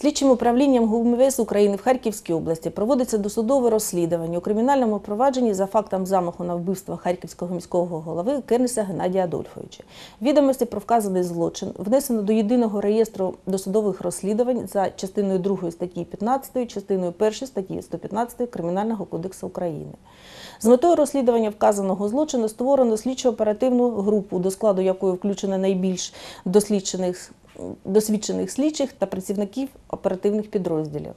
Слідчим управлінням ГУМВС України в Харківській області проводиться досудове розслідування у кримінальному провадженні за фактом замаху на вбивство харківського міського голови Кернеса Геннадія Адольфовича. Відомості про вказаний злочин внесено до єдиного реєстру досудових розслідувань за частиною 2 статті 15, частиною 1 статті 115 Кримінального кодексу України. З метою розслідування вказаного злочину створено слідчо-оперативну групу, до складу якої включено найбільш досліджених досвідчених слідчих та працівників оперативних підрозділів.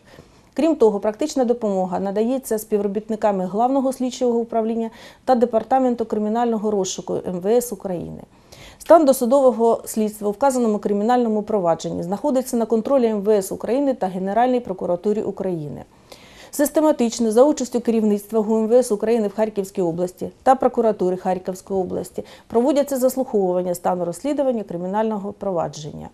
Крім того, практична допомога надається співробітниками Главного слідчого управління та Департаменту кримінального розшуку МВС України. Стан досудового слідства у вказаному кримінальному провадженні знаходиться на контролі МВС України та Генеральній прокуратурі України. Систематично за участю керівництва ГУМВС України в Харківській області та прокуратури Харківської області проводяться заслуховування стану розслідування кримінального провадження,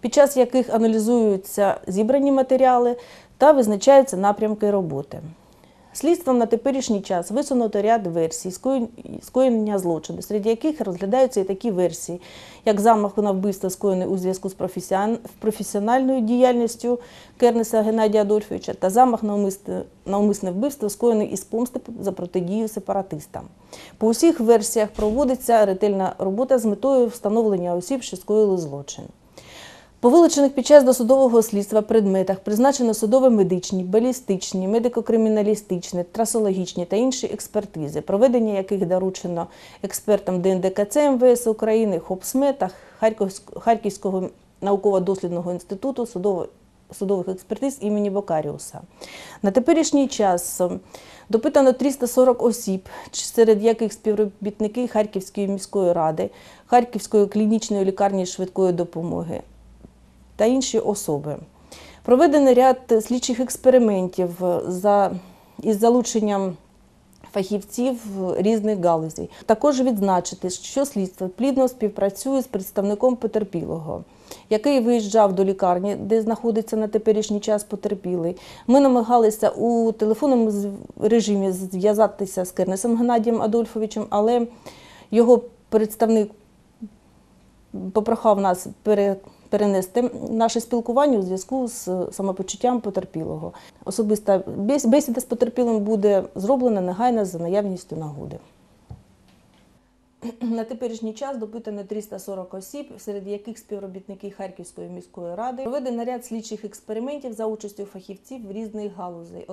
під час яких аналізуються зібрані матеріали та визначаються напрямки роботи. Слідством на теперішній час висунуто ряд версій скоєння злочину, серед яких розглядаються і такі версії, як замах на вбивство скоєне у зв'язку з професіональною діяльністю Кернеса Геннадія Адольфовича та замах на умисне, на умисне вбивство, скоєне із помсти за протидію сепаратистам. По усіх версіях проводиться ретельна робота з метою встановлення осіб, що скоїли злочин. По вилучених під час досудового слідства предметах призначено судово-медичні, балістичні, медико-криміналістичні, трасологічні та інші експертизи, проведення яких доручено експертам ДНДКЦ МВС України, ХОПСМЕ та Харківського науково-дослідного інституту судових експертиз імені Бокаріуса. На теперішній час ем, допитано 340 осіб, серед яких співробітники Харківської міської ради, Харківської клінічної лікарні швидкої допомоги та інші особи. Проведений ряд слідчих експериментів е, за, із залученням фахівців різних галузей. Також відзначити, що слідство плідно співпрацює з представником потерпілого, який виїжджав до лікарні, де знаходиться на теперішній час потерпілий. Ми намагалися у телефонному режимі зв'язатися з Кернесом Геннадієм Адольфовичем, але його представник попрохав нас пере, перенести наше спілкування у зв'язку з самопочуттям потерпілого. Особиста бесіда з потерпілим буде зроблена негайно за наявністю нагоди. На теперішній час допитано 340 осіб, серед яких співробітники Харківської міської ради. Проведено ряд слідчих експериментів за участю фахівців в різних галузей.